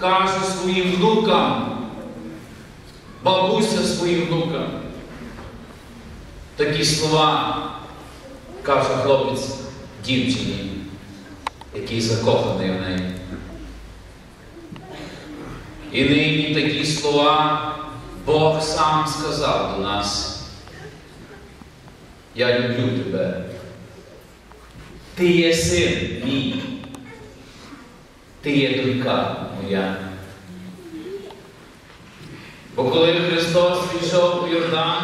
Каже своїм внукам, бабуся своїм внукам. Такі слова каже хлопець дівчині, який закоханий в неї. І нині такі слова Бог сам сказав до нас. Я люблю тебе. Ти є син мій. Ти є донька моя. Бо коли Христос пішов у Йордан,